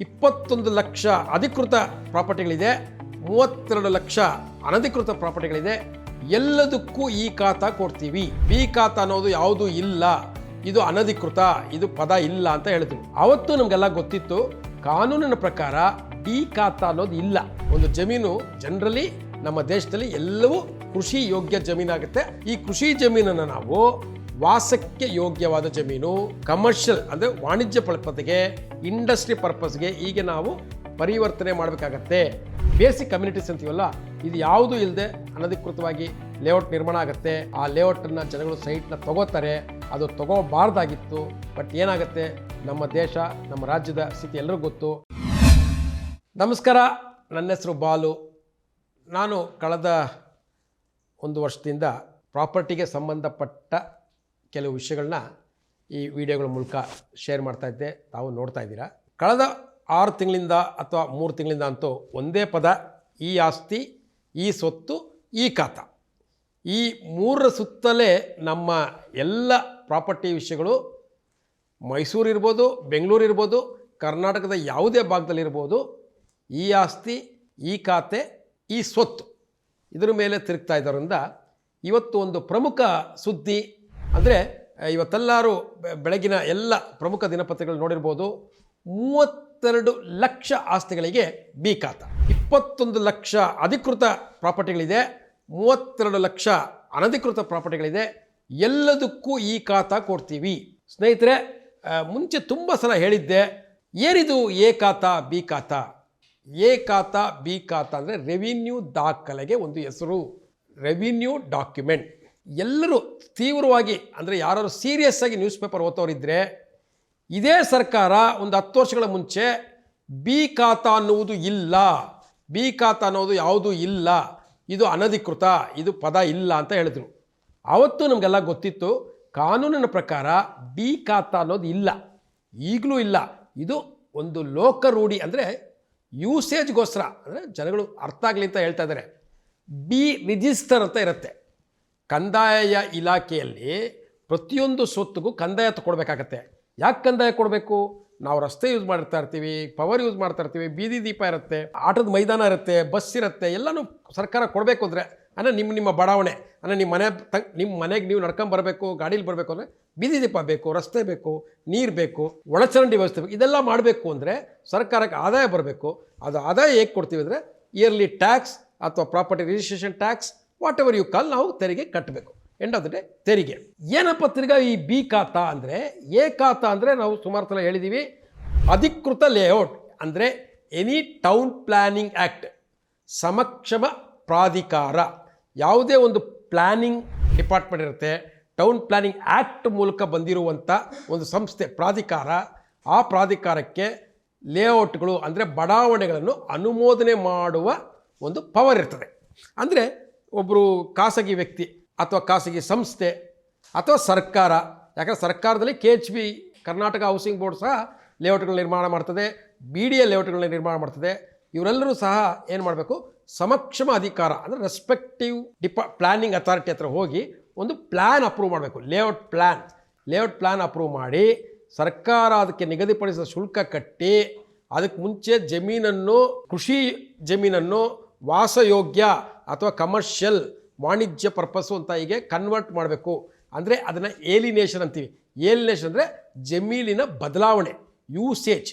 ಇಪ್ಪತ್ತೊಂದು ಲಕ್ಷ ಅಧಿಕೃತ ಪ್ರಾಪರ್ಟಿಗಳಿದೆ, ಮೂವತ್ತೆರಡು ಲಕ್ಷ ಅನಧಿಕೃತ ಪ್ರಾಪರ್ಟಿಗಳಿದೆ. ಎಲ್ಲದಕ್ಕೂ ಈ ಖಾತಾ ಕೊಡ್ತೀವಿ. ಬಿ ಖಾತಾ ಅನ್ನೋದು ಯಾವುದು ಇಲ್ಲ. ಇದು ಅನಧಿಕೃತ, ಇದು ಪದ ಇಲ್ಲ ಅಂತ ಹೇಳಿದ್ರು. ಅವತ್ತು ನಮಗೆಲ್ಲ ಗೊತ್ತಿತ್ತು, ಕಾನೂನಿನ ಪ್ರಕಾರ ಬಿ ಖಾತಾ ಅನ್ನೋದು ಇಲ್ಲ. ಒಂದು ಜಮೀನು ಜನರಲಿ ನಮ್ಮ ದೇಶದಲ್ಲಿ ಎಲ್ಲವೂ ಕೃಷಿ ಯೋಗ್ಯ ಜಮೀನಾಗುತ್ತೆ. ಈ ಕೃಷಿ ಜಮೀನನ್ನು ನಾವು ವಾಸಕ್ಕೆ ಯೋಗ್ಯವಾದ ಜಮೀನು ಕಮರ್ಷಿಯಲ್ ಅಂದರೆ ವಾಣಿಜ್ಯ ಪರ್ಪಸ್ಗೆ ಇಂಡಸ್ಟ್ರಿ ಪರ್ಪಸ್ಗೆ ಈಗ ನಾವು ಪರಿವರ್ತನೆ ಮಾಡಬೇಕಾಗತ್ತೆ. ಬೇಸಿಕ್ ಕಮ್ಯುನಿಟೀಸ್ ಅಂತೀವಲ್ಲ, ಇದು ಯಾವುದು ಇಲ್ಲದೆ ಅನಧಿಕೃತವಾಗಿ ಲೇಔಟ್ ನಿರ್ಮಾಣ ಆಗುತ್ತೆ. ಆ ಲೇಔಟನ್ನು ಜನಗಳು ಸೈಟ್ನ ತಗೋತಾರೆ, ಅದು ತಗೋಬಾರ್ದಾಗಿತ್ತು ಬಟ್ ಏನಾಗುತ್ತೆ? ನಮ್ಮ ದೇಶ, ನಮ್ಮ ರಾಜ್ಯದ ಸ್ಥಿತಿ ಎಲ್ಲರಿಗೂ ಗೊತ್ತು. ನಮಸ್ಕಾರ, ನನ್ನ ಹೆಸರು ಬಾಲು. ನಾನು ಕಳೆದ ಒಂದು ವರ್ಷದಿಂದ ಪ್ರಾಪರ್ಟಿಗೆ ಸಂಬಂಧಪಟ್ಟ ಕೆಲವು ವಿಷಯಗಳನ್ನ ಈ ವಿಡಿಯೋಗಳ ಮೂಲಕ ಶೇರ್ ಮಾಡ್ತಾ ಇದ್ದೆ. ತಾವು ನೋಡ್ತಾ ಇದ್ದೀರಾ. ಕಳೆದ ಆರು ತಿಂಗಳಿಂದ ಅಥವಾ ಮೂರು ತಿಂಗಳಿಂದ ಅಂತೂ ಒಂದೇ ಪದ, ಈ ಆಸ್ತಿ, ಈ ಸ್ವತ್ತು ಈ ಖಾತ. ಈ ಮೂರರ ಸುತ್ತಲೇ ನಮ್ಮ ಎಲ್ಲ ಪ್ರಾಪರ್ಟಿ ವಿಷಯಗಳು ಮೈಸೂರು ಇರ್ಬೋದು, ಬೆಂಗಳೂರು ಇರ್ಬೋದು, ಕರ್ನಾಟಕದ ಯಾವುದೇ ಭಾಗದಲ್ಲಿರ್ಬೋದು ಈ ಆಸ್ತಿ, ಈ ಖಾತೆ, ಈ ಸ್ವತ್ತು ಇದರ ಮೇಲೆ ತಿರುಗ್ತಾ ಇದ್ದರಿಂದ ಇವತ್ತು ಒಂದು ಪ್ರಮುಖ ಸುದ್ದಿ ಅಂದರೆ ಇವತ್ತೆಲ್ಲರೂ ಬೆಳಗಿನ ಎಲ್ಲ ಪ್ರಮುಖ ದಿನಪತ್ರಿಕೆಗಳು ನೋಡಿರ್ಬೋದು, ಮೂವತ್ತೆರಡು ಲಕ್ಷ ಆಸ್ತಿಗಳಿಗೆ ಬಿ ಖಾತ. ಇಪ್ಪತ್ತೊಂದು ಲಕ್ಷ ಅಧಿಕೃತ ಪ್ರಾಪರ್ಟಿಗಳಿದೆ, ಮೂವತ್ತೆರಡು ಲಕ್ಷ ಅನಧಿಕೃತ ಪ್ರಾಪರ್ಟಿಗಳಿದೆ, ಎಲ್ಲದಕ್ಕೂ ಈ ಖಾತ ಕೊಡ್ತೀವಿ. ಸ್ನೇಹಿತರೆ ಮುಂಚೆ ತುಂಬ ಸಲ ಹೇಳಿದ್ದೆ ಏನಿದು ಎ ಖಾತ, ಬಿ ಖಾತ. ಎ ಖಾತ, ಬಿ ಖಾತ ಅಂದರೆ ರೆವಿನ್ಯೂ ದಾಖಲೆಗೆ ಒಂದು ಹೆಸರು. ರೆವಿನ್ಯೂ ಡಾಕ್ಯುಮೆಂಟ್ ಎಲ್ಲರೂ ತೀವ್ರವಾಗಿ, ಅಂದರೆ ಯಾರು ಸೀರಿಯಸ್ ಆಗಿ ನ್ಯೂಸ್ ಪೇಪರ್ ಓದೋರಿದ್ದರೆ ಇದೇ ಸರ್ಕಾರ ಒಂದು ಹತ್ತು ವರ್ಷಗಳ ಮುಂಚೆ ಬಿ ಖಾತಾ ಅನ್ನುವುದು ಇಲ್ಲ. ಬಿ ಖಾತಾ ಅನ್ನೋದು ಯಾವುದೂ ಇಲ್ಲ. ಇದು ಅನಧಿಕೃತ, ಇದು ಪದ ಇಲ್ಲ ಅಂತ ಹೇಳಿದ್ರು. ಆವತ್ತು ನಮಗೆಲ್ಲ ಗೊತ್ತಿತ್ತು, ಕಾನೂನಿನ ಪ್ರಕಾರ ಬಿ ಖಾತಾ ಅನ್ನೋದು ಇಲ್ಲ. ಈಗಲೂ ಇಲ್ಲ. ಇದು ಒಂದು ಲೋಕ ರೂಢಿ ಅಂದರೆ ಯೂಸೇಜ್ಗೋಸ್ಕರ ಅಂದರೆ ಜನಗಳು ಅರ್ಥ ಆಗಲಿ ಅಂತ ಹೇಳ್ತಾ ಇದ್ದಾರೆ ಬಿ ರಿಜಿಸ್ಟರ್ ಅಂತ ಇರುತ್ತೆ. ಕಂದಾಯ ಇಲಾಖೆಯಲ್ಲಿ ಪ್ರತಿಯೊಂದು ಸ್ವತ್ತಿಗೂ ಕಂದಾಯ ತಗೊಳ್ಬೇಕಾಗತ್ತೆ. ಯಾಕೆ ಕಂದಾಯ ಕೊಡಬೇಕು? ನಾವು ರಸ್ತೆ ಯೂಸ್ ಮಾಡ್ತಾ ಇರ್ತೀವಿ, ಪವರ್ ಯೂಸ್ ಮಾಡ್ತಾ ಇರ್ತೀವಿ, ಬೀದಿ ದೀಪ ಇರುತ್ತೆ, ಆಟದ ಮೈದಾನ ಇರುತ್ತೆ, ಬಸ್ ಇರುತ್ತೆ, ಎಲ್ಲನೂ ಸರ್ಕಾರ ಕೊಡಬೇಕು ಅಂದರೆ ಅಂದರೆ ನಿಮ್ಮ ನಿಮ್ಮ ಬಡಾವಣೆ, ಅಂದರೆ ನಿಮ್ಮ ಮನೆ ತ, ನಿಮ್ಮ ಮನೆಗೆ ನೀವು ನಡ್ಕೊಂಡು ಬರಬೇಕು, ಗಾಡೀಲಿ ಬರಬೇಕು ಅಂದರೆ ಬೀದಿ ದೀಪ ಬೇಕು, ರಸ್ತೆ ಬೇಕು, ನೀರು ಬೇಕು, ಒಳಚರಂಡಿ ವ್ಯವಸ್ಥೆ ಬೇಕು, ಇದೆಲ್ಲ ಮಾಡಬೇಕು ಅಂದರೆ ಸರ್ಕಾರಕ್ಕೆ ಆದಾಯ ಬರಬೇಕು. ಅದು ಆದಾಯ ಹೇಗೆ ಕೊಡ್ತೀವಿ ಅಂದರೆ, ಇಯರ್ಲಿ ಟ್ಯಾಕ್ಸ್ ಅಥವಾ property registration tax whatever you call ನಾವು ತೆರಿಗೆ ಕಟ್ಟಬೇಕು ಎಂಡ್ ಆಫ್ ದ ಡೇ ತೆರಿಗೆ. ಏನಪ್ಪ ತಿರ್ಗಾ ಈ ಬಿ ಖಾತ ಅಂದರೆ ಎ ಖಾತ ಅಂದರೆ ನಾವು ಸುಮಾರು ಸಲ ಹೇಳಿದ್ದೀವಿ ಅಧಿಕೃತ ಲೇಔಟ್ ಅಂದರೆ ಎನಿ ಟೌನ್ ಪ್ಲ್ಯಾನಿಂಗ್ ಆ್ಯಕ್ಟ್ ಸಮಕ್ಷಮ ಪ್ರಾಧಿಕಾರ. ಯಾವುದೇ ಒಂದು ಪ್ಲ್ಯಾನಿಂಗ್ ಡಿಪಾರ್ಟ್ಮೆಂಟ್ ಇರುತ್ತೆ ಟೌನ್ ಪ್ಲ್ಯಾನಿಂಗ್ ಆ್ಯಕ್ಟ್ ಮೂಲಕ ಬಂದಿರುವಂಥ ಒಂದು ಸಂಸ್ಥೆ, ಪ್ರಾಧಿಕಾರ, ಆ ಪ್ರಾಧಿಕಾರಕ್ಕೆ ಲೇಔಟ್ಗಳು ಅಂದರೆ ಬಡಾವಣೆಗಳನ್ನು ಅನುಮೋದನೆ ಮಾಡುವ ಒಂದು ಪವರ್ ಇರ್ತದೆ. ಅಂದರೆ ಒಬ್ಬರು ಖಾಸಗಿ ವ್ಯಕ್ತಿ ಅಥವಾ ಖಾಸಗಿ ಸಂಸ್ಥೆ ಅಥವಾ ಸರ್ಕಾರ, ಯಾಕಂದರೆ ಸರ್ಕಾರದಲ್ಲಿ K H B Karnataka housing board ಸಹ ಲೇಔಟ್ಗಳ ನಿರ್ಮಾಣ ಮಾಡ್ತದೆ ಬಿ ಡಿ ಎ ಲೇಔಟ್ಗಳನ್ನ ನಿರ್ಮಾಣ ಮಾಡ್ತದೆ. ಇವರೆಲ್ಲರೂ ಸಹ ಏನು ಮಾಡಬೇಕು? ಸಮಕ್ಷಮ ಅಧಿಕಾರ, ಅಂದರೆ ರೆಸ್ಪೆಕ್ಟಿವ್ ಡಿಪಾ ಪ್ಲ್ಯಾನಿಂಗ್ ಅಥಾರಿಟಿ ಹತ್ರ ಹೋಗಿ ಒಂದು ಪ್ಲ್ಯಾನ್ ಅಪ್ರೂವ್ ಮಾಡಬೇಕು. Layout plan layout plan approve ಮಾಡಿ, ಸರ್ಕಾರ ಅದಕ್ಕೆ ನಿಗದಿಪಡಿಸಿದ ಶುಲ್ಕ ಕಟ್ಟಿ, ಅದಕ್ಕೆ ಮುಂಚೆ ಜಮೀನನ್ನು, ಕೃಷಿ ಜಮೀನನ್ನು ವಾಸಯೋಗ್ಯ ಅಥವಾ ಕಮರ್ಷಿಯಲ್ ವಾಣಿಜ್ಯ ಪರ್ಪಸ್ಸು ಅಂತ ಹೀಗೆ ಕನ್ವರ್ಟ್ ಮಾಡಬೇಕು. ಅಂದರೆ ಅದನ್ನು ಏಲಿನೇಷನ್ ಅಂತೀವಿ. ಏಲಿನೇಷನ್ ಅಂದರೆ ಜಮೀನಿನ ಬದಲಾವಣೆ ಯೂಸೇಜ್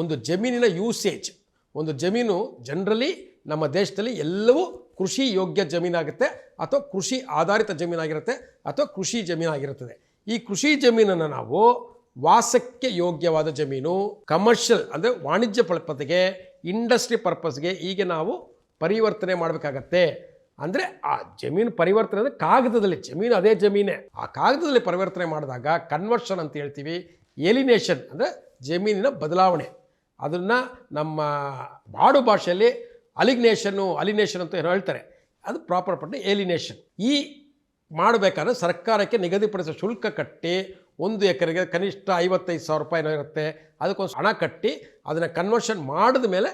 ಒಂದು ಜಮೀನಿನ ಯೂಸೇಜ್ ಒಂದು ಜಮೀನು ಜನರಲಿ ನಮ್ಮ ದೇಶದಲ್ಲಿ ಎಲ್ಲವೂ ಕೃಷಿ ಯೋಗ್ಯ ಜಮೀನಾಗುತ್ತೆ ಅಥವಾ ಕೃಷಿ ಆಧಾರಿತ ಜಮೀನಾಗಿರುತ್ತೆ ಅಥವಾ ಕೃಷಿ ಜಮೀನಾಗಿರುತ್ತದೆ. ಈ ಕೃಷಿ ಜಮೀನನ್ನು ನಾವು ವಾಸಕ್ಕೆ ಯೋಗ್ಯವಾದ ಜಮೀನು ಕಮರ್ಷಿಯಲ್ ಅಂದರೆ ವಾಣಿಜ್ಯ ಪರ್ಪಸ್ಗೆ ಇಂಡಸ್ಟ್ರಿ ಪರ್ಪಸ್ಗೆ ಈಗ ನಾವು ಪರಿವರ್ತನೆ ಮಾಡಬೇಕಾಗತ್ತೆ. ಅಂದರೆ ಆ ಜಮೀನು ಪರಿವರ್ತನೆ ಅಂದರೆ ಕಾಗದದಲ್ಲಿ, ಜಮೀನು ಅದೇ ಜಮೀನೇ. ಆ ಕಾಗದದಲ್ಲಿ ಪರಿವರ್ತನೆ ಮಾಡಿದಾಗ ಕನ್ವರ್ಷನ್ ಅಂತ ಹೇಳ್ತೀವಿ ಎಲಿನೇಷನ್ ಅಂದರೆ ಜಮೀನಿನ ಬದಲಾವಣೆ. ಅದನ್ನು ನಮ್ಮ ಬಾಡು ಭಾಷೆಯಲ್ಲಿ ಅಲಿಗ್ನೇಷನ್ನು ಅಲಿನೇಷನ್ ಅಂತ ಏನೋ ಹೇಳ್ತಾರೆ. ಅದು ಪ್ರಾಪರ್ ಪಟ್ಟ ಏಲಿನೇಷನ್ ಈ ಮಾಡಬೇಕಾದ್ರೆ ಸರ್ಕಾರಕ್ಕೆ ನಿಗದಿಪಡಿಸೋ ಶುಲ್ಕ ಕಟ್ಟಿ, ಒಂದು ಎಕರೆಗೆ ಕನಿಷ್ಠ ಐವತ್ತೈದು ಸಾವಿರ ರೂಪಾಯಿನೋ ಇರುತ್ತೆ, ಅದಕ್ಕೊಂದು ಹಣ ಕಟ್ಟಿ, ಅದನ್ನು ಕನ್ವರ್ಷನ್ ಮಾಡಿದ ಮೇಲೆ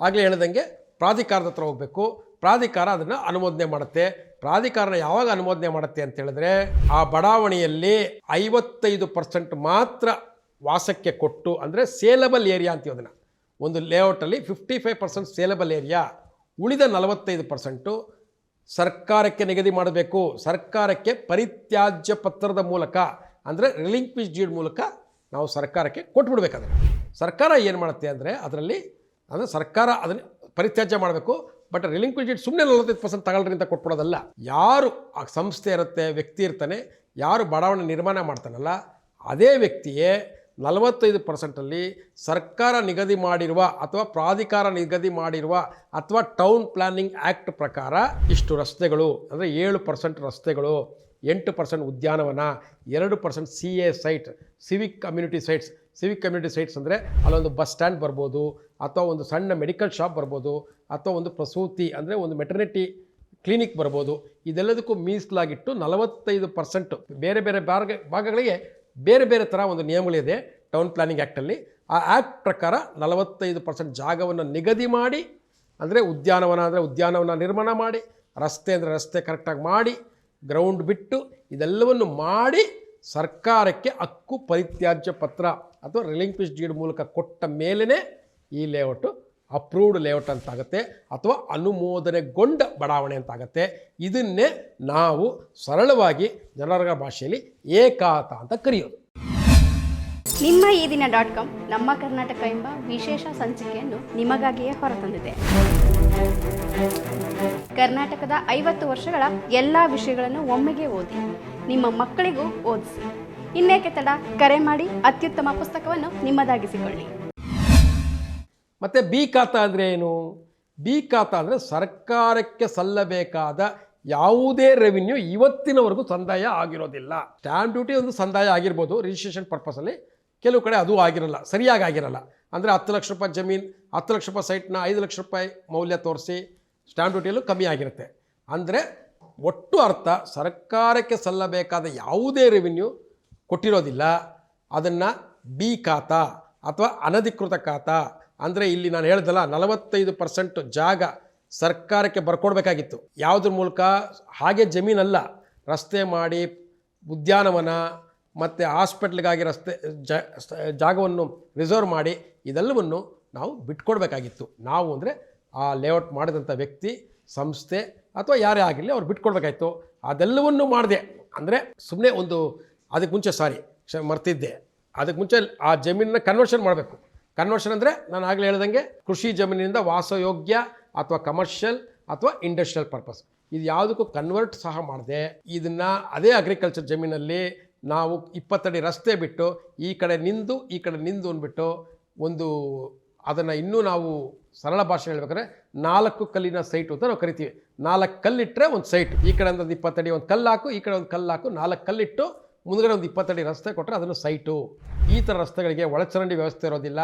ಆಗಲೇ ಹೇಳ್ದಂಗೆ ಪ್ರಾಧಿಕಾರದ ಹತ್ರ ಹೋಗಬೇಕು. ಪ್ರಾಧಿಕಾರ ಅದನ್ನು ಅನುಮೋದನೆ ಮಾಡುತ್ತೆ. ಪ್ರಾಧಿಕಾರನ ಯಾವಾಗ ಅನುಮೋದನೆ ಮಾಡುತ್ತೆ ಅಂತ ಹೇಳಿದ್ರೆ, ಆ ಬಡಾವಣೆಯಲ್ಲಿ ಐವತ್ತೈದು ಪರ್ಸೆಂಟ್ ಮಾತ್ರ ವಾಸಕ್ಕೆ ಕೊಟ್ಟು, ಅಂದರೆ ಸೇಲಬಲ್ ಏರಿಯಾ ಅಂತೀವಿ ಅದನ್ನು. ಒಂದು ಲೇಔಟಲ್ಲಿ fifty five percent saleable area, ಉಳಿದ ನಲವತ್ತೈದು ಪರ್ಸೆಂಟು ಸರ್ಕಾರಕ್ಕೆ ನಿಗದಿ ಮಾಡಬೇಕು. ಸರ್ಕಾರಕ್ಕೆ ಪರಿತ್ಯಾಜ್ಯ ಪತ್ರದ ಮೂಲಕ, ಅಂದರೆ ರಿಲಿಂಕ್ವಿಶ್ ಡೀಡ್ ಮೂಲಕ ನಾವು ಸರ್ಕಾರಕ್ಕೆ ಕೊಟ್ಬಿಡ್ಬೇಕಾದ್ರೆ ಸರ್ಕಾರ ಏನು ಮಾಡುತ್ತೆ ಅಂದರೆ, ಅದರಲ್ಲಿ, ಅಂದರೆ ಸರ್ಕಾರ ಅದನ್ನು ಪರಿತ್ಯಾಜ್ಯ ಮಾಡಬೇಕು ಬಟ್ ರಿಲಿಂಕ್ವಿಜಿಟ್ ಸುಮ್ಮನೆ ನಲವತ್ತೈದು ಪರ್ಸೆಂಟ್ ತಗೊಳ್ರಿ ಅಂತ ಕೊಟ್ಬಿಡೋದಲ್ಲ. ಯಾರು ಆ ಸಂಸ್ಥೆ ಇರುತ್ತೆ, ವ್ಯಕ್ತಿ ಇರ್ತಾನೆ, ಯಾರು ಬಡಾವಣೆ ನಿರ್ಮಾಣ ಮಾಡ್ತಾನಲ್ಲ, ಅದೇ ವ್ಯಕ್ತಿಯೇ ನಲವತ್ತೈದು ಪರ್ಸೆಂಟಲ್ಲಿ ಸರ್ಕಾರ ನಿಗದಿ ಮಾಡಿರುವ ಅಥವಾ ಪ್ರಾಧಿಕಾರ ನಿಗದಿ ಮಾಡಿರುವ ಅಥವಾ ಟೌನ್ ಪ್ಲಾನಿಂಗ್ ಆ್ಯಕ್ಟ್ ಪ್ರಕಾರ ಇಷ್ಟು ರಸ್ತೆಗಳು, ಅಂದರೆ ಏಳು ಪರ್ಸೆಂಟ್ ರಸ್ತೆಗಳು, ಎಂಟು ಪರ್ಸೆಂಟ್ ಉದ್ಯಾನವನ, ಎರಡು percent C A site civic community sites civic community sites ಅಂದರೆ ಅಲ್ಲೊಂದು ಬಸ್ ಸ್ಟ್ಯಾಂಡ್ ಬರ್ಬೋದು, ಅಥವಾ ಒಂದು ಸಣ್ಣ ಮೆಡಿಕಲ್ ಶಾಪ್ ಬರ್ಬೋದು, ಅಥವಾ ಒಂದು ಪ್ರಸೂತಿ ಅಂದರೆ ಒಂದು ಮೆಟರ್ನಿಟಿ ಕ್ಲಿನಿಕ್ ಬರ್ಬೋದು. ಇದೆಲ್ಲದಕ್ಕೂ ಮೀಸಲಾಗಿಟ್ಟು ನಲವತ್ತೈದು ಪರ್ಸೆಂಟ್ ಬೇರೆ ಬೇರೆ ಭಾಗ ಭಾಗಗಳಿಗೆ ಬೇರೆ ಬೇರೆ ಥರ ಒಂದು ನಿಯಮಗಳಿದೆ ಟೌನ್ ಪ್ಲಾನಿಂಗ್ ಆ್ಯಕ್ಟಲ್ಲಿ ಆ ಆ್ಯಕ್ಟ್ ಪ್ರಕಾರ ನಲವತ್ತೈದು ಪರ್ಸೆಂಟ್ ಜಾಗವನ್ನು ನಿಗದಿ ಮಾಡಿ, ಅಂದರೆ ಉದ್ಯಾನವನ ಅಂದರೆ ಉದ್ಯಾನವನ ನಿರ್ಮಾಣ ಮಾಡಿ, ರಸ್ತೆ ಅಂದರೆ ರಸ್ತೆ ಕರೆಕ್ಟಾಗಿ ಮಾಡಿ ಗ್ರೌಂಡ್ ಬಿಟ್ಟು ಇದೆಲ್ಲವನ್ನು ಮಾಡಿ ಸರ್ಕಾರಕ್ಕೆ ಹಕ್ಕು ಪರಿತ್ಯಾಜ್ಯ ಪತ್ರ ಅಥವಾ ರಿಲಿಂಕ್ವಿಶ್ ಡೀಡ್ ಮೂಲಕ ಕೊಟ್ಟ ಮೇಲೇ ಈ ಲೇಔಟು ಅಪ್ರೂವ್ಡ್ ಲೇಔಟ್ ಅಂತಾಗತ್ತೆ ಅಥವಾ ಅನುಮೋದನೆಗೊಂಡ ಬಡಾವಣೆ ಅಂತಾಗುತ್ತೆ. ಇದನ್ನೇ ನಾವು ಸರಳವಾಗಿ ಜನರ ಭಾಷೆಯಲ್ಲಿ ಏಕಾತ ಅಂತ ಕರೆಯೋದು. ನಿಮ್ಮ ಈ ದಿನ ಡಾಟ್ ಕಾಮ್ ನಮ್ಮ ಕರ್ನಾಟಕ ಎಂಬ ವಿಶೇಷ ಸಂಚಿಕೆಯನ್ನು ನಿಮಗಾಗಿಯೇ ಹೊರತಂದಿದೆ. ಕರ್ನಾಟಕದ ಐವತ್ತು ವರ್ಷಗಳ ಎಲ್ಲ ವಿಷಯಗಳನ್ನು ಒಮ್ಮೆಗೆ ಓದಿ, ನಿಮ್ಮ ಮಕ್ಕಳಿಗೂ ಓದಿಸಿ. ಇನ್ನೇಕೆ ತಡ? ಕರೆ ಮಾಡಿ, ಅತ್ಯುತ್ತಮ ಪುಸ್ತಕವನ್ನು ನಿಮ್ಮದಾಗಿಸಿಕೊಳ್ಳಿ. ಮತ್ತು ಬಿ ಖಾತ ಅಂದರೆ ಏನು? ಬಿ ಖಾತ ಅಂದರೆ ಸರ್ಕಾರಕ್ಕೆ ಸಲ್ಲಬೇಕಾದ ಯಾವುದೇ ರೆವಿನ್ಯೂ ಇವತ್ತಿನವರೆಗೂ ಸಂದಾಯ ಆಗಿರೋದಿಲ್ಲ. ಸ್ಟ್ಯಾಂಪ್ ಡ್ಯೂಟಿ ಒಂದು ಸಂದಾಯ ಆಗಿರ್ಬೋದು ರಿಜಿಸ್ಟ್ರೇಷನ್ ಪರ್ಪಸಲ್ಲಿ ಕೆಲವು ಕಡೆ ಅದು ಆಗಿರಲ್ಲ, ಸರಿಯಾಗಿ ಆಗಿರಲ್ಲ. ಅಂದರೆ ಹತ್ತು ಲಕ್ಷ ರೂಪಾಯಿ ಜಮೀನು, ಹತ್ತು ಲಕ್ಷ ರೂಪಾಯಿ ಸೈಟ್ನ ಐದು ಲಕ್ಷ ರೂಪಾಯಿ ಮೌಲ್ಯ ತೋರಿಸಿ ಸ್ಟ್ಯಾಂಪ್ ಡ್ಯೂಟಿಯಲ್ಲೂ ಕಮ್ಮಿ ಆಗಿರುತ್ತೆ. ಅಂದರೆ ಒಟ್ಟು ಅರ್ಥ ಸರ್ಕಾರಕ್ಕೆ ಸಲ್ಲಬೇಕಾದ ಯಾವುದೇ ರೆವಿನ್ಯೂ ಕೊಟ್ಟಿರೋದಿಲ್ಲ. ಅದನ್ನು ಬಿ ಖಾತಾ ಅಥವಾ ಅನಧಿಕೃತ ಖಾತಾ, ಅಂದರೆ ಇಲ್ಲಿ ನಾನು ಹೇಳ್ದಲ್ಲ ನಲವತ್ತೈದು ಪರ್ಸೆಂಟ್ ಜಾಗ ಸರ್ಕಾರಕ್ಕೆ ಬರ್ಕೊಡ್ಬೇಕಾಗಿತ್ತು. ಯಾವುದ್ರ ಮೂಲಕ? ಹಾಗೆ ಜಮೀನಲ್ಲ. ರಸ್ತೆ ಮಾಡಿ ಉದ್ಯಾನವನ ಮತ್ತು ಹಾಸ್ಪಿಟ್ಲ್ಗಾಗಿ ರಸ್ತೆ, ಜ ಜಾಗವನ್ನು ರಿಸರ್ವ್ ಮಾಡಿ ಇದೆಲ್ಲವನ್ನು ನಾವು ಬಿಟ್ಕೊಡ್ಬೇಕಾಗಿತ್ತು. ನಾವು ಅಂದರೆ ಆ ಲೇಔಟ್ ಮಾಡಿದಂಥ ವ್ಯಕ್ತಿ, ಸಂಸ್ಥೆ ಅಥವಾ ಯಾರೇ ಆಗಿರಲಿ ಅವ್ರು ಬಿಟ್ಕೊಡ್ಬೇಕಾಯ್ತು. ಅದೆಲ್ಲವನ್ನು ಮಾಡಿದೆ. ಅಂದರೆ ಸುಮ್ಮನೆ ಒಂದು ಅದಕ್ಕೆ ಮುಂಚೆ ಸಾರಿ ಕ್ಷ ಮರ್ತಿದ್ದೆ. ಅದಕ್ಕೆ ಮುಂಚೆ ಆ ಜಮೀನನ್ನ ಕನ್ವರ್ಷನ್ ಮಾಡಬೇಕು. ಕನ್ವರ್ಷನ್ ಅಂದರೆ ನಾನು ಆಗಲೇ ಹೇಳ್ದಂಗೆ ಕೃಷಿ ಜಮೀನಿನಿಂದ ವಾಸಯೋಗ್ಯ ಅಥವಾ ಕಮರ್ಷಿಯಲ್ ಅಥವಾ ಇಂಡಸ್ಟ್ರಿಯಲ್ ಪರ್ಪಸ್ ಇದು ಯಾವುದಕ್ಕೂ ಕನ್ವರ್ಟ್ ಸಹ ಮಾಡಿದೆ. ಇದನ್ನು ಅದೇ ಅಗ್ರಿಕಲ್ಚರ್ ಜಮೀನಲ್ಲಿ ನಾವು ಇಪ್ಪತ್ತಡಿ ರಸ್ತೆ ಬಿಟ್ಟು ಈ ಕಡೆ ನಿಂದು, ಈ ಕಡೆ ನಿಂದು ಅಂದ್ಬಿಟ್ಟು ಒಂದು ಅದನ್ನು ಇನ್ನೂ ನಾವು ಸರಳ ಭಾಷೆ ಹೇಳ್ಬೇಕಾದ್ರೆ ನಾಲ್ಕು ಕಲ್ಲಿನ ಸೈಟು ಅಂತ ನಾವು ಕರಿತೀವಿ. ನಾಲ್ಕು ಕಲ್ಲಿಟ್ಟರೆ ಒಂದು ಸೈಟ್. ಈ ಕಡೆ ಒಂದು ಇಪ್ಪತ್ತಡಿ ಒಂದು ಕಲ್ಲು ಹಾಕು, ಈ ಕಡೆ ಒಂದು ಕಲ್ಲು ಹಾಕು, ನಾಲ್ಕು ಕಲ್ಲಿಟ್ಟು ಮುಂದ್ಗಡೆ ಒಂದು ಇಪ್ಪತ್ತಡಿ ರಸ್ತೆ ಕೊಟ್ಟರೆ ಅದನ್ನು ಸೈಟು. ಈ ಥರ ರಸ್ತೆಗಳಿಗೆ ಒಳಚರಂಡಿ ವ್ಯವಸ್ಥೆ ಇರೋದಿಲ್ಲ,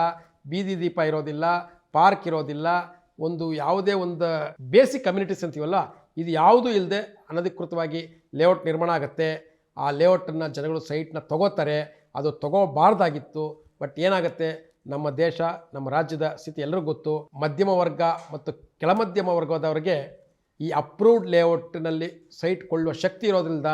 ಬೀದಿ ದೀಪ ಇರೋದಿಲ್ಲ, ಪಾರ್ಕ್ ಇರೋದಿಲ್ಲ, ಒಂದು ಯಾವುದೇ ಒಂದು ಬೇಸಿಕ್ ಕಮ್ಯುನಿಟೀಸ್ ಅಂತೀವಲ್ಲ, ಇದು ಯಾವುದೂ ಇಲ್ಲದೆ ಅನಧಿಕೃತವಾಗಿ ಲೇಔಟ್ ನಿರ್ಮಾಣ ಆಗುತ್ತೆ. ಆ ಲೇಔಟನ್ನು ಜನಗಳು ಸೈಟ್ನ ತಗೋತಾರೆ, ಅದು ತಗೋಬಾರ್ದಾಗಿತ್ತು, ಬಟ್ ಏನಾಗುತ್ತೆ? ನಮ್ಮ ದೇಶ, ನಮ್ಮ ರಾಜ್ಯದ ಸ್ಥಿತಿ ಎಲ್ಲರಿಗೂ ಗೊತ್ತು. ಮಧ್ಯಮ ವರ್ಗ ಮತ್ತು ಕೆಳಮಧ್ಯಮ ವರ್ಗದವರಿಗೆ ಈ ಅಪ್ರೂವ್ಡ್ ಲೇಔಟ್ನಲ್ಲಿ ಸೈಟ್ ಕೊಳ್ಳುವ ಶಕ್ತಿ ಇರೋದ್ರಿಂದ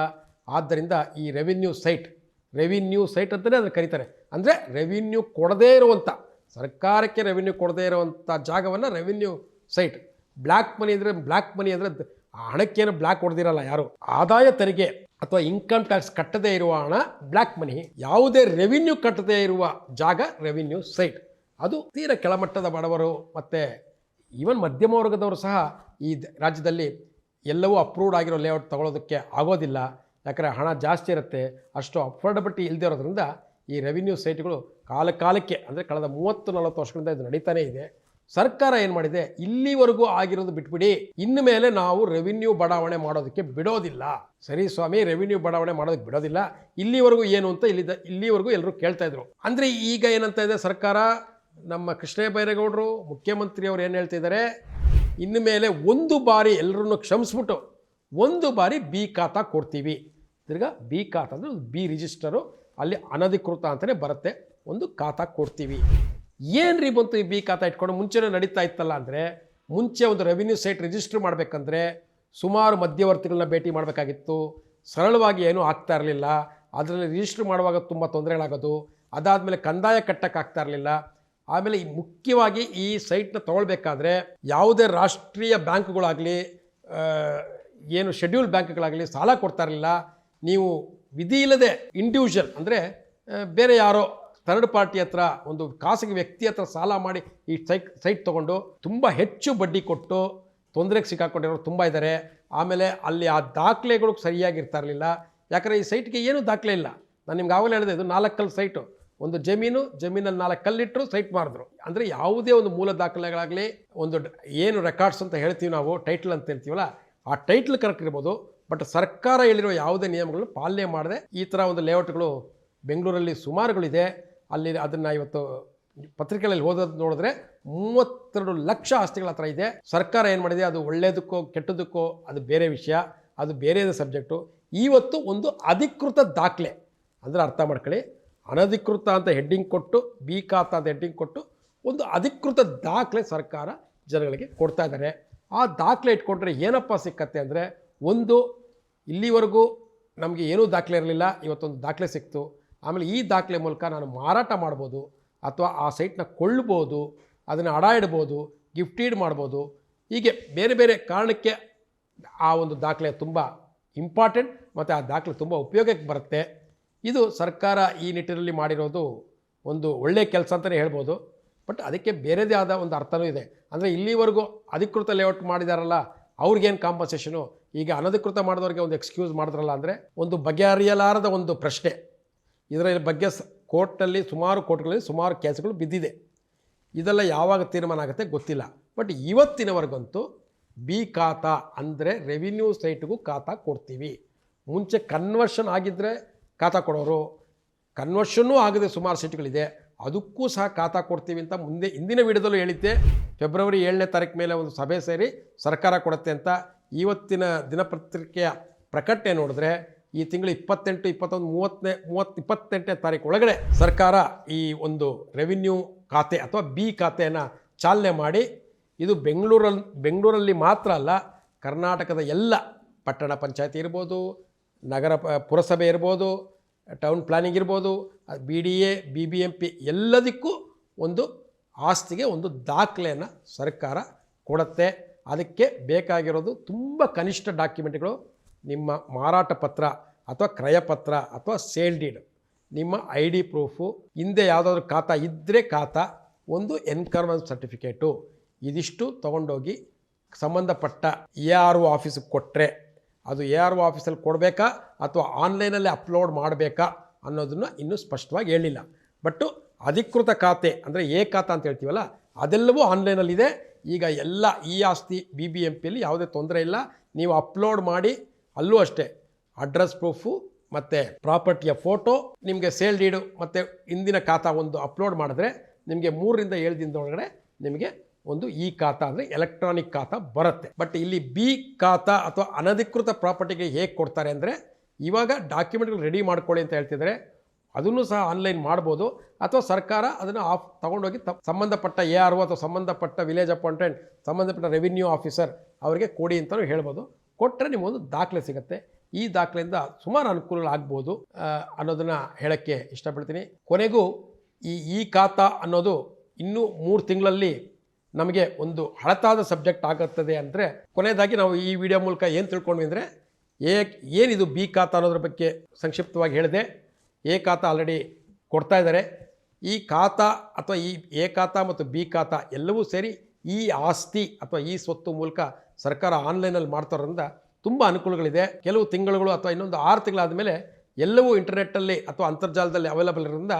ಆದ್ದರಿಂದ ಈ ರೆವಿನ್ಯೂ ಸೈಟ್ ರೆವಿನ್ಯೂ ಸೈಟ್ ಅಂತಲೇ ಅದನ್ನು ಕರೀತಾರೆ. ಅಂದರೆ ರೆವಿನ್ಯೂ ಕೊಡದೇ ಇರುವಂಥ ಸರ್ಕಾರಕ್ಕೆ ರೆವಿನ್ಯೂ ಕೊಡದೇ ಇರುವಂಥ ಜಾಗವನ್ನು ರೆವಿನ್ಯೂ ಸೈಟ್ ಬ್ಲ್ಯಾಕ್ ಮನಿ ಅಂದರೆ ಬ್ಲ್ಯಾಕ್ ಮನಿ ಅಂದರೆ ಹಣಕ್ಕೇನು ಬ್ಲ್ಯಾಕ್ ಹೊಡೆದಿರಲ್ಲ ಯಾರು? ಆದಾಯ ತೆರಿಗೆ. ಅಥವಾ ಇನ್ಕಮ್ ಟ್ಯಾಕ್ಸ್ ಕಟ್ಟದೇ ಇರುವ ಹಣ ಬ್ಲ್ಯಾಕ್ ಮನಿ, ಯಾವುದೇ ರೆವಿನ್ಯೂ ಕಟ್ಟದೇ ಇರುವ ಜಾಗ, ರೆವಿನ್ಯೂ ಸೈಟ್. ಅದು ತೀರ ಕೆಳಮಟ್ಟದ ಬಡವರು ಮತ್ತು ಈವನ್ ಮಧ್ಯಮ ವರ್ಗದವರು ಸಹ ಈ ರಾಜ್ಯದಲ್ಲಿ ಎಲ್ಲವೂ ಅಪ್ರೂವ್ಡ್ ಆಗಿರೋ ಲೇಔಟ್ ತಗೊಳ್ಳೋದಕ್ಕೆ ಆಗೋದಿಲ್ಲ. ಯಾಕಂದರೆ ಹಣ ಜಾಸ್ತಿ ಇರುತ್ತೆ, ಅಷ್ಟು ಅಫೋರ್ಡಬಿಲಿಟಿ ಇಲ್ಲದೆ ಇರೋದ್ರಿಂದ ಈ ರೆವಿನ್ಯೂ ಸೈಟ್ಗಳು ಕಾಲ ಕಾಲಕ್ಕೆ ಅಂದರೆ ಕಳೆದ ಮೂವತ್ತು ನಲವತ್ತು ವರ್ಷಗಳಿಂದ ಇದು ನಡೀತಾನೇ ಇದೆ. ಸರ್ಕಾರ ಏನು ಮಾಡಿದೆ? ಇಲ್ಲಿವರೆಗೂ ಆಗಿರೋದು ಬಿಟ್ಬಿಡಿ. ಇನ್ನು ಮೇಲೆ ನಾವು ರೆವಿನ್ಯೂ ಬಡಾವಣೆ ಮಾಡೋದಕ್ಕೆ ಬಿಡೋದಿಲ್ಲ. ಸರಿ ಸ್ವಾಮಿ ರೆವಿನ್ಯೂ ಬಡಾವಣೆ ಮಾಡೋದಕ್ಕೆ ಬಿಡೋದಿಲ್ಲ. ಇಲ್ಲಿವರೆಗೂ ಏನು ಅಂತ ಇಲ್ಲಿ ಇಲ್ಲಿವರೆಗೂ ಎಲ್ಲರೂ ಕೇಳ್ತಾ ಇದ್ರು. ಅಂದರೆ ಈಗ ಏನಂತ ಇದೆ ಸರ್ಕಾರ? ನಮ್ಮ ಕೃಷ್ಣ ಬೈರೇಗೌಡರು ಮುಖ್ಯಮಂತ್ರಿಯವರು ಏನು ಹೇಳ್ತಿದ್ದಾರೆ ಇನ್ನು ಮೇಲೆ ಒಂದು ಬಾರಿ ಎಲ್ಲರನ್ನು ಕ್ಷಮಿಸ್ಬಿಟ್ಟು ಒಂದು ಬಾರಿ ಬಿ ಖಾತಾ ಕೊಡ್ತೀವಿ. ತಿರ್ಗಾ ಬಿ ಖಾತಾ ಅಂದರೆ ಬಿ ರಿಜಿಸ್ಟರು, ಅಲ್ಲಿ ಅನಧಿಕೃತ ಅಂತಲೇ ಬರುತ್ತೆ. ಒಂದು ಖಾತಾ ಕೊಡ್ತೀವಿ. ಏನು ರೀ ಬಂತು ಈ ಬಿ ಖಾತಾ ಇಟ್ಕೊಂಡು ಮುಂಚೆನೇ ನಡೀತಾ ಇತ್ತಲ್ಲ ಅಂದರೆ, ಮುಂಚೆ ಒಂದು ರೆವಿನ್ಯೂ ಸೈಟ್ ರಿಜಿಸ್ಟರ್ ಮಾಡಬೇಕಂದ್ರೆ ಸುಮಾರು ಮಧ್ಯವರ್ತಿಗಳನ್ನ ಭೇಟಿ ಮಾಡಬೇಕಾಗಿತ್ತು. ಸರಳವಾಗಿ ಏನೂ ಆಗ್ತಾ ಇರಲಿಲ್ಲ. ಅದರಲ್ಲಿ ರಿಜಿಸ್ಟರ್ ಮಾಡುವಾಗ ತುಂಬ ತೊಂದರೆಗಳಾಗೋದು ಅದಾದಮೇಲೆ ಕಂದಾಯ ಕಟ್ಟಕ್ಕಾಗ್ತಾ ಇರಲಿಲ್ಲ. ಆಮೇಲೆ ಮುಖ್ಯವಾಗಿ ಈ ಸೈಟ್ನ ತಗೊಳ್ಬೇಕಾದ್ರೆ ಯಾವುದೇ ರಾಷ್ಟ್ರೀಯ ಬ್ಯಾಂಕ್ಗಳಾಗಲಿ ಏನು ಶೆಡ್ಯೂಲ್ ಬ್ಯಾಂಕ್ಗಳಾಗಲಿ ಸಾಲ ಕೊಡ್ತಾ ಇರಲಿಲ್ಲ. ನೀವು ವಿಧಿ ಇಲ್ಲದೆ ಇಂಡಿವಿಜುವಲ್ ಅಂದರೆ ಬೇರೆ ಯಾರೋ ಥರ್ಡ್ ಪಾರ್ಟಿ ಹತ್ರ ಒಂದು ಖಾಸಗಿ ವ್ಯಕ್ತಿ ಹತ್ರ ಸಾಲ ಮಾಡಿ ಈ ಸೈಟ್ ಸೈಟ್ ತೊಗೊಂಡು ತುಂಬ ಹೆಚ್ಚು ಬಡ್ಡಿ ಕೊಟ್ಟು ತೊಂದರೆಗೆ ಸಿಕ್ಕಾಕೊಂಡಿರೋರು ತುಂಬ ಇದ್ದಾರೆ ಆಮೇಲೆ ಅಲ್ಲಿ ಆ ದಾಖಲೆಗಳು ಸರಿಯಾಗಿರ್ತಾ ಇರಲಿಲ್ಲ. ಯಾಕಂದರೆ ಈ ಸೈಟ್ಗೆ ಏನೂ ದಾಖಲೆ ಇಲ್ಲ. ನಾನು ನಿಮ್ಗೆ ಆಗಲೇ ಹೇಳಿದೆ, ಇದು ನಾಲ್ಕು ಕಲ್ಲು ಸೈಟು. ಒಂದು ಜಮೀನು, ಜಮೀನಲ್ಲಿ ನಾಲ್ಕು ಕಲ್ಲಿಟ್ಟರು ಸೈಟ್ ಮಾಡಿದ್ರು. ಅಂದರೆ ಯಾವುದೇ ಒಂದು ಮೂಲ ದಾಖಲೆಗಳಾಗಲಿ, ಒಂದು ಏನು ರೆಕಾರ್ಡ್ಸ್ ಅಂತ ಹೇಳ್ತೀವಿ ನಾವು, ಟೈಟ್ಲ್ ಅಂತ ಹೇಳ್ತೀವಲ್ಲ, ಆ ಟೈಟ್ಲ್ ಕರೆಕ್ಟ್ ಇರ್ಬೋದು. ಬಟ್ ಸರ್ಕಾರ ಹೇಳಿರೋ ಯಾವುದೇ ನಿಯಮಗಳನ್ನು ಪಾಲನೆ ಮಾಡದೆ ಈ ಥರ ಒಂದು ಲೇಔಟ್ಗಳು ಬೆಂಗಳೂರಲ್ಲಿ ಸುಮಾರುಗಳಿದೆ. ಅಲ್ಲಿ ಅದನ್ನು ಇವತ್ತು ಪತ್ರಿಕೆಗಳಲ್ಲಿ ಓದೋದು ನೋಡಿದ್ರೆ ಮೂವತ್ತೆರಡು ಲಕ್ಷ ಆಸ್ತಿಗಳ ಹತ್ರ ಇದೆ. ಸರ್ಕಾರ ಏನು ಮಾಡಿದೆ? ಅದು ಒಳ್ಳೆಯದಕ್ಕೋ ಕೆಟ್ಟದಕ್ಕೋ, ಅದು ಬೇರೆ ವಿಷಯ, ಅದು ಬೇರೆಯದೇ ಸಬ್ಜೆಕ್ಟು. ಇವತ್ತು ಒಂದು ಅಧಿಕೃತ ದಾಖಲೆ. ಅಂದರೆ ಅರ್ಥ ಮಾಡ್ಕೊಳ್ಳಿ. ಅನಧಿಕೃತ ಅಂತ ಹೆಡ್ಡಿಂಗ್ ಕೊಟ್ಟು, ಬಿ ಖಾತ ಅಂತ ಹೆಡ್ಡಿಂಗ್ ಕೊಟ್ಟು ಒಂದು ಅಧಿಕೃತ ದಾಖಲೆ ಸರ್ಕಾರ ಜನಗಳಿಗೆ ಕೊಡ್ತಾ ಇದ್ದಾರೆ ಆ ದಾಖಲೆ ಇಟ್ಕೊಂಡ್ರೆ ಏನಪ್ಪ ಸಿಕ್ಕತ್ತೆ ಅಂದರೆ ಒಂದು, ಇಲ್ಲಿವರೆಗೂ ನಮಗೆ ಏನೂ ದಾಖಲೆ ಇರಲಿಲ್ಲ. ಇವತ್ತೊಂದು ದಾಖಲೆ ಸಿಕ್ತು. ಆಮೇಲೆ ಈ ದಾಖಲೆ ಮೂಲಕ ನಾನು ಮಾರಾಟ ಮಾಡ್ಬೋದು ಅಥವಾ ಆ ಸೈಟ್ನ ಕೊಳ್ಳಬೋದು ಅದನ್ನು ಅಡ ಇಡ್ಬೋದು ಗಿಫ್ಟೀಡ್ ಮಾಡ್ಬೋದು. ಹೀಗೆ ಬೇರೆ ಬೇರೆ ಕಾರಣಕ್ಕೆ ಆ ಒಂದು ದಾಖಲೆ ತುಂಬ ಇಂಪಾರ್ಟೆಂಟ್ ಮತ್ತು ಆ ದಾಖಲೆ ತುಂಬ ಉಪಯೋಗಕ್ಕೆ ಬರುತ್ತೆ. ಇದು ಸರ್ಕಾರ ಈ ನಿಟ್ಟಿನಲ್ಲಿ ಮಾಡಿರೋದು ಒಂದು ಒಳ್ಳೆಯ ಕೆಲಸ ಅಂತಲೇ ಹೇಳ್ಬೋದು. ಬಟ್ ಅದಕ್ಕೆ ಬೇರೆದೇ ಆದ ಒಂದು ಅರ್ಥನೂ ಇದೆ. ಅಂದರೆ ಇಲ್ಲಿವರೆಗೂ ಅಧಿಕೃತ ಲೇಔಟ್ ಮಾಡಿದಾರಲ್ಲ, ಅವ್ರಿಗೇನು ಕಾಂಪನ್ಸೇಷನು ಈಗ ಅನಧಿಕೃತ ಮಾಡಿದವ್ರಿಗೆ ಒಂದು ಎಕ್ಸ್ಕ್ಯೂಸ್ ಮಾಡಿದ್ರಲ್ಲ ಅಂದರೆ ಒಂದು ಬಗೆಹರಿಯಲಾರದ ಒಂದು ಪ್ರಶ್ನೆ. ಇದರ ಬಗ್ಗೆ ಕೋರ್ಟ್ನಲ್ಲಿ ಸುಮಾರು ಕೋರ್ಟ್ಗಳಲ್ಲಿ ಸುಮಾರು ಕೇಸ್ಗಳು ಬಿದ್ದಿದೆ. ಇದೆಲ್ಲ ಯಾವಾಗ ತೀರ್ಮಾನ ಆಗುತ್ತೆ ಗೊತ್ತಿಲ್ಲ. ಬಟ್ ಇವತ್ತಿನವರೆಗಂತೂ ಬಿ ಖಾತಾ ಅಂದರೆ ರೆವಿನ್ಯೂ ಸೈಟ್ಗೂ ಖಾತಾ ಕೊಡ್ತೀವಿ. ಮುಂಚೆ ಕನ್ವರ್ಷನ್ ಆಗಿದ್ದರೆ ಖಾತಾ ಕೊಡೋರು, ಕನ್ವರ್ಷನ್ನೂ ಆಗದೆ ಸುಮಾರು ಸೀಟ್ಗಳಿದೆ. ಅದಕ್ಕೂ ಸಹ ಖಾತಾ ಕೊಡ್ತೀವಿ ಅಂತ ಮುಂದೆ ಇಂದಿನ ವಿಡಿಯೋದಲ್ಲೂ ಹೇಳಿದ್ದೆ. ಫೆಬ್ರವರಿ ಏಳನೇ ತಾರೀಕು ಮೇಲೆ ಒಂದು ಸಭೆ ಸೇರಿ ಸರ್ಕಾರ ಕೊಡುತ್ತೆ ಅಂತ. ಇವತ್ತಿನ ದಿನಪತ್ರಿಕೆಯ ಪ್ರಕಟಣೆ ನೋಡಿದ್ರೆ ಈ ತಿಂಗಳು ಇಪ್ಪತ್ತೆಂಟು, ಇಪ್ಪತ್ತೊಂದು, ಮೂವತ್ತನೇ, ಮೂವತ್ತು, ಇಪ್ಪತ್ತೆಂಟನೇ ತಾರೀಕು ಒಳಗಡೆ ಸರ್ಕಾರ ಈ ಒಂದು ರೆವಿನ್ಯೂ ಖಾತೆ ಅಥವಾ ಬಿ ಖಾತೆಯನ್ನು ಚಾಲನೆ ಮಾಡಿ, ಇದು ಬೆಂಗಳೂರಲ್ಲಿ ಬೆಂಗಳೂರಲ್ಲಿ ಮಾತ್ರ ಅಲ್ಲ, ಕರ್ನಾಟಕದ ಎಲ್ಲ ಪಟ್ಟಣ ಪಂಚಾಯತಿ ಇರ್ಬೋದು, ನಗರ ಪುರಸಭೆ ಇರ್ಬೋದು ಟೌನ್ ಪ್ಲಾನಿಂಗ್ ಇರ್ಬೋದು B D A B B M P ಎಲ್ಲದಕ್ಕೂ ಒಂದು ಆಸ್ತಿಗೆ ಒಂದು ದಾಖಲೆಯನ್ನು ಸರ್ಕಾರ ಕೊಡುತ್ತೆ. ಅದಕ್ಕೆ ಬೇಕಾಗಿರೋದು ತುಂಬ ಕನಿಷ್ಠ ಡಾಕ್ಯುಮೆಂಟ್ಗಳು ನಿಮ್ಮ ಮಾರಾಟ ಪತ್ರ ಅಥವಾ ಕ್ರಯಪತ್ರ ಅಥವಾ ಸೇಲ್ ಡೀಡ್. ನಿಮ್ಮ ಐ ಡಿ ಪ್ರೂಫು, ಹಿಂದೆ ಯಾವುದಾದ್ರೂ ಖಾತಾ ಇದ್ದರೆ ಖಾತಾ, ಒಂದು ಎನ್ಕರ್ಮೆನ್ಸ್ ಸರ್ಟಿಫಿಕೇಟು. ಇದಿಷ್ಟು ತೊಗೊಂಡೋಗಿ ಸಂಬಂಧಪಟ್ಟ ಎ ಆರ್ ಒ ಆಫೀಸಿಗೆ ಕೊಟ್ಟರೆ ಅದು ಎ ಆರ್ ಒ ಆಫೀಸಲ್ಲಿ ಕೊಡಬೇಕಾ ಅಥವಾ ಆನ್ಲೈನಲ್ಲಿ ಅಪ್ಲೋಡ್ ಮಾಡಬೇಕಾ ಅನ್ನೋದನ್ನು ಇನ್ನೂ ಸ್ಪಷ್ಟವಾಗಿ ಹೇಳಿಲ್ಲ. ಬಟ್ಟು ಅಧಿಕೃತ ಖಾತೆ, ಅಂದರೆ ಎ ಖಾತಾ ಅಂತ ಹೇಳ್ತೀವಲ್ಲ, ಅದೆಲ್ಲವೂ ಆನ್ಲೈನಲ್ಲಿದೆ. ಈಗ ಎಲ್ಲ ಈ ಆಸ್ತಿ, ಬಿ ಬಿ ಎಂ ಪಿಯಲ್ಲಿ ಯಾವುದೇ ತೊಂದರೆ ಇಲ್ಲ. ನೀವು ಅಪ್ಲೋಡ್ ಮಾಡಿ, ಅಲ್ಲೂ ಅಷ್ಟೇ. ಅಡ್ರೆಸ್ ಪ್ರೂಫು, ಮತ್ತು ಪ್ರಾಪರ್ಟಿಯ ಫೋಟೋ, ನಿಮಗೆ ಸೇಲ್ ಡೀಡು, ಮತ್ತು ಇಂದಿನ ಖಾತಾ ಒಂದು ಅಪ್ಲೋಡ್ ಮಾಡಿದ್ರೆ ನಿಮಗೆ ಮೂರರಿಂದ ಏಳು ದಿನದೊಳಗಡೆ ನಿಮಗೆ ಒಂದು ಈ ಖಾತಾ ಅಂದರೆ ಎಲೆಕ್ಟ್ರಾನಿಕ್ ಖಾತಾ ಬರುತ್ತೆ. ಬಟ್ ಇಲ್ಲಿ ಬಿ ಖಾತಾ ಅಥವಾ ಅನಧಿಕೃತ ಪ್ರಾಪರ್ಟಿಗೆ ಹೇಗೆ ಕೊಡ್ತಾರೆ ಅಂದರೆ ಇವಾಗ ಡಾಕ್ಯುಮೆಂಟ್ಗಳು ರೆಡಿ ಮಾಡ್ಕೊಳ್ಳಿ ಅಂತ ಹೇಳ್ತಿದ್ದಾರೆ. ಅದನ್ನು ಸಹ ಆನ್ಲೈನ್ ಮಾಡ್ಬೋದು. ಅಥವಾ ಸರ್ಕಾರ ಅದನ್ನು ಆಫ್ ತೊಗೊಂಡೋಗಿ ತ ಸಂಬಂಧಪಟ್ಟ ಎ ಆರ್ ಒ ಅಥವಾ ಸಂಬಂಧಪಟ್ಟ ವಿಲೇಜ್ ಅಪಾಯಿಂಟೆಂಟ್ ಸಂಬಂಧಪಟ್ಟ ರೆವಿನ್ಯೂ ಆಫೀಸರ್ ಅವರಿಗೆ ಕೊಡಿ ಅಂತಲೂ ಹೇಳ್ಬೋದು. ಕೊಟ್ಟರೆ ನಿಮಗೊಂದು ದಾಖಲೆ ಸಿಗುತ್ತೆ. ಈ ದಾಖಲೆಯಿಂದ ಸುಮಾರು ಅನುಕೂಲಗಳಾಗ್ಬೋದು ಅನ್ನೋದನ್ನು ಹೇಳೋಕ್ಕೆ ಇಷ್ಟಪಡ್ತೀನಿ. ಕೊನೆಗೂ ಈ ಈ ಖಾತಾ ಅನ್ನೋದು ಇನ್ನೂ ಮೂರು ತಿಂಗಳಲ್ಲಿ ನಮಗೆ ಒಂದು ಹಳತಾದ ಸಬ್ಜೆಕ್ಟ್ ಆಗುತ್ತದೆ ಅಂದರೆ, ಕೊನೆಯದಾಗಿ ನಾವು ಈ ವಿಡಿಯೋ ಮೂಲಕ ಏನು ತಿಳ್ಕೊಂಡ್ವಿ ಅಂದರೆ, ಏ, ಏನಿದು ಬಿ ಖಾತಾ ಅನ್ನೋದ್ರ ಬಗ್ಗೆ ಸಂಕ್ಷಿಪ್ತವಾಗಿ ಹೇಳಿದೆ. ಎ ಖಾತಾ ಆಲ್ರೆಡಿ ಕೊಡ್ತಾ ಇದ್ದಾರೆ. ಈ ಖಾತಾ ಅಥವಾ ಈ ಎ ಖಾತಾ ಮತ್ತು ಬಿ ಖಾತಾ ಎಲ್ಲವೂ ಸೇರಿ ಈ ಆಸ್ತಿ ಅಥವಾ ಈ ಸ್ವತ್ತು ಮೂಲಕ ಸರ್ಕಾರ ಆನ್ಲೈನಲ್ಲಿ ಮಾಡ್ತಾರೋದ್ರಿಂದ ತುಂಬ ಅನುಕೂಲಗಳಿದೆ. ಕೆಲವು ತಿಂಗಳುಗಳು ಅಥವಾ ಇನ್ನೊಂದು ಆರು ತಿಂಗಳಾದ ಮೇಲೆ ಎಲ್ಲವೂ ಇಂಟರ್ನೆಟ್ಟಲ್ಲಿ ಅಥವಾ ಅಂತರ್ಜಾಲದಲ್ಲಿ ಅವೈಲಬಲ್ ಇರೋದ್ರಿಂದ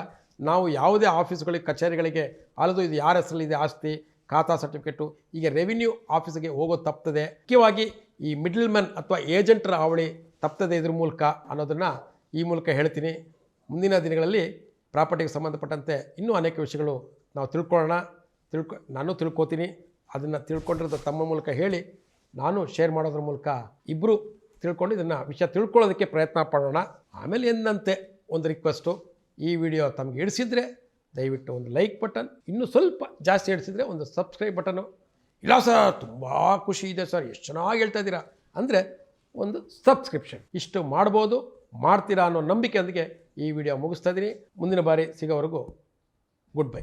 ನಾವು ಯಾವುದೇ ಆಫೀಸ್ಗಳಿಗೆ, ಕಚೇರಿಗಳಿಗೆ, ಅಲ್ಲದು ಇದು ಯಾರ ಹೆಸರಲ್ಲಿದೆ ಆಸ್ತಿ, ಖಾತಾ ಸರ್ಟಿಫಿಕೇಟು, ಈಗ ರೆವಿನ್ಯೂ ಆಫೀಸಿಗೆ ಹೋಗೋದು ತಪ್ತದೆ. ಮುಖ್ಯವಾಗಿ ಈ ಮಿಡ್ಲ್ ಮ್ಯಾನ್ ಅಥವಾ ಏಜೆಂಟರ ಹಾವಳಿ ತಪ್ತದೆ ಇದ್ರ ಮೂಲಕ ಅನ್ನೋದನ್ನು ಈ ಮೂಲಕ ಹೇಳ್ತೀನಿ. ಮುಂದಿನ ದಿನಗಳಲ್ಲಿ ಪ್ರಾಪರ್ಟಿಗೆ ಸಂಬಂಧಪಟ್ಟಂತೆ ಇನ್ನೂ ಅನೇಕ ವಿಷಯಗಳು ನಾವು ತಿಳ್ಕೊಳ್ಳೋಣ. ತಿಳ್ಕೊ, ನಾನು ತಿಳ್ಕೊತೀನಿ. ಅದನ್ನು ತಿಳ್ಕೊಂಡಿರೋದು ತಮ್ಮ ಮೂಲಕ ಹೇಳಿ ನಾನು ಶೇರ್ ಮಾಡೋದ್ರ ಮೂಲಕ ಇಬ್ಬರು ತಿಳ್ಕೊಂಡು ಇದನ್ನು ವಿಷಯ ತಿಳ್ಕೊಳ್ಳೋದಕ್ಕೆ ಪ್ರಯತ್ನ ಪಡೋಣ ಆಮೇಲೆ ಎಂದಂತೆ ಒಂದು ರಿಕ್ವೆಸ್ಟು ಈ ವಿಡಿಯೋ ತಮಗೆ ಇಡಿಸಿದರೆ ದಯವಿಟ್ಟು ಒಂದು ಲೈಕ್ ಬಟನ್ ಇನ್ನೂ ಸ್ವಲ್ಪ ಜಾಸ್ತಿ ಇಡಿಸಿದರೆ ಒಂದು ಸಬ್ಸ್ಕ್ರೈಬ್ ಬಟನು ಇಲ್ಲ ಸರ್ ತುಂಬ ಖುಷಿ ಇದೆ ಸರ್ ಎಷ್ಟು ಚೆನ್ನಾಗಿ ಹೇಳ್ತಾ ಇದ್ದೀರಾ? ಅಂದರೆ ಒಂದು ಸಬ್ಸ್ಕ್ರಿಪ್ಷನ್ ಇಷ್ಟು ಮಾಡ್ಬೋದು, ಮಾಡ್ತೀರಾ ಅನ್ನೋ ನಂಬಿಕೆಯೊಂದಿಗೆ ಈ ವಿಡಿಯೋ ಮುಗಿಸ್ತಾ ಇದ್ದೀನಿ ಮುಂದಿನ ಬಾರಿ ಸಿಗೋವರೆಗೂ ಗುಡ್ ಬೈ